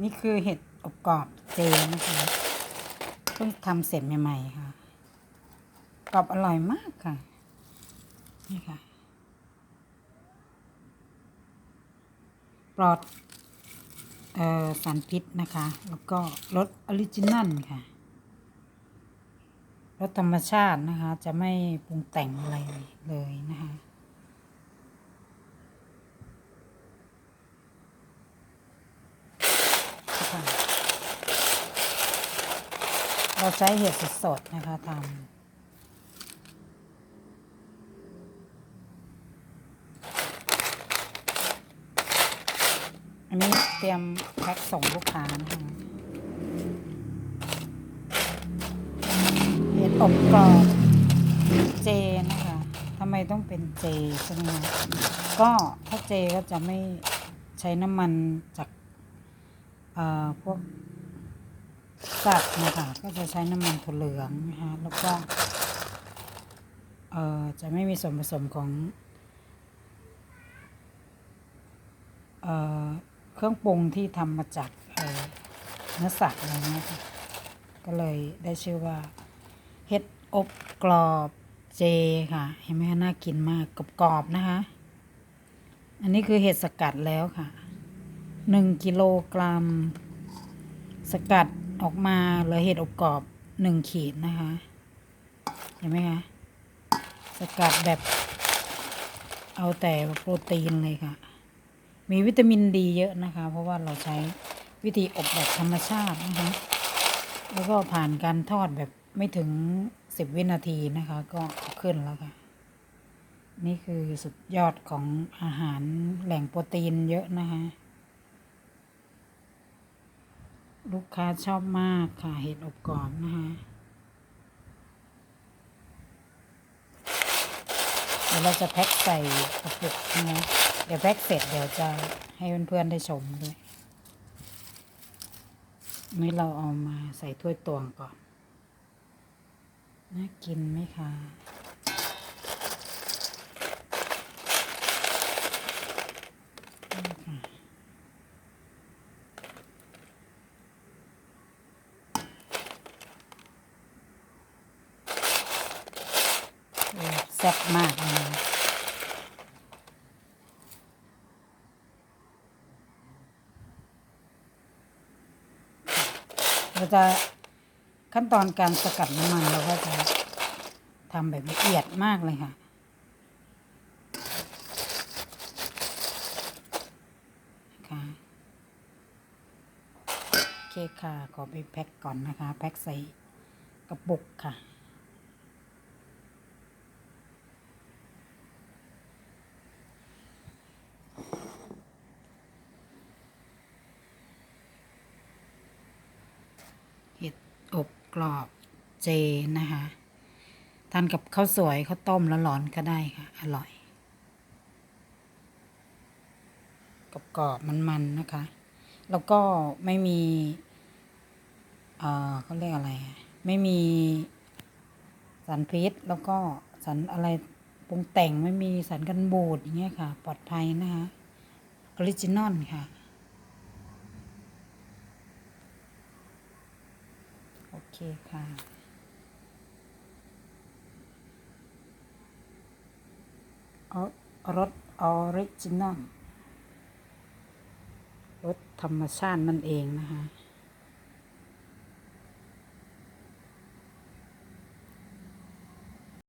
นี่คือเห็ดอบกรอบเจนะคะเพิ่งทำเสร็จใหม่ๆค่ะ กรอบอร่อยมากค่ะ นี่ค่ะ ปลอดออสารพิษนะคะ แล้วก็รสออริจินัลค่ะรสธรรมชาตินะคะ จะไม่ปรุงแต่งอะไรเลยนะคะ เราใช้เห็ดสดๆนะคะทำอันนี้เตรียมแพ็คส่งลูกค้านะคะเห็ดอบกรอบเจนะคะทำไมต้องเป็นเจใช่ไหมคะก็ถ้าเจก็จะไม่ใช้น้ำมันจากเอ่อพวก สัตว์นะคะก็จะใช้น้ำมันถั่วเหลืองนะคะแล้วก็เอ่อจะไม่มีส่วนผสมของเอ่อเครื่องปรุงที่ทำมาจากเอ่อเนื้อสัตว์อะไรเงี้ยค่ะก็เลยได้ชื่อว่าเห็ดอบกรอบเจค่ะ เห็นไหมคะน่ากินมากกรอบๆนะคะ อันนี้คือเห็ดสกัดแล้วค่ะหนึ่งกิโลกรัม สกัด ออกมาเหลือเห็ดอบกรอบหนึ่งขีดนะคะ เห็นไหมคะ สกัดแบบเอาแต่โปรตีนเลยค่ะ มีวิตามินดีเยอะนะคะ เพราะว่าเราใช้วิธีอบแบบธรรมชาตินะคะ แล้วก็ผ่านการทอดแบบไม่ถึงสิบวินาทีนะคะ ก็ขึ้นแล้วค่ะ นี่คือสุดยอดของอาหารแหล่งโปรตีนเยอะนะคะ ลูกค้าชอบมากค่ะ เห็ดอบกรอบนะคะเดี๋ยวเราจะแพ็คใส่กระปุกนะคะเดี๋ยวแพ็คเสร็จเดี๋ยวจะให้เพื่อนๆได้ชมด้วยนี่เราเอามาใส่ถ้วยตวงก่อน น่ากินไหมคะโอ้แซ่บมากเลยเราจะขั้นตอนการสกัดน้ำมันเราก็จะทำแบบละเอียดมากเลยค่ะค่ะโอเคค่ะ ขอไปแพ็คก่อนนะคะ แพ็คใส่กระปุกค่ะ เห็ดอบ กรอบเจนะคะทานกับข้าวสวยข้าวต้มแล้วร้อนๆก็ได้ค่ะ อร่อยกรอบๆมันๆนะคะ แล้วก็ไม่มีเอ่อเขาเรียกอะไร ไม่มีสารพิษแล้วก็สารอะไรปรุงแต่งไม่มีสารกันบูดอย่างเงี้ยค่ะ ปลอดภัยนะคะออริจินอลค่ะ โอเคค่ะรสออริจินอลรสธรรมชาตินั่นเองนะคะ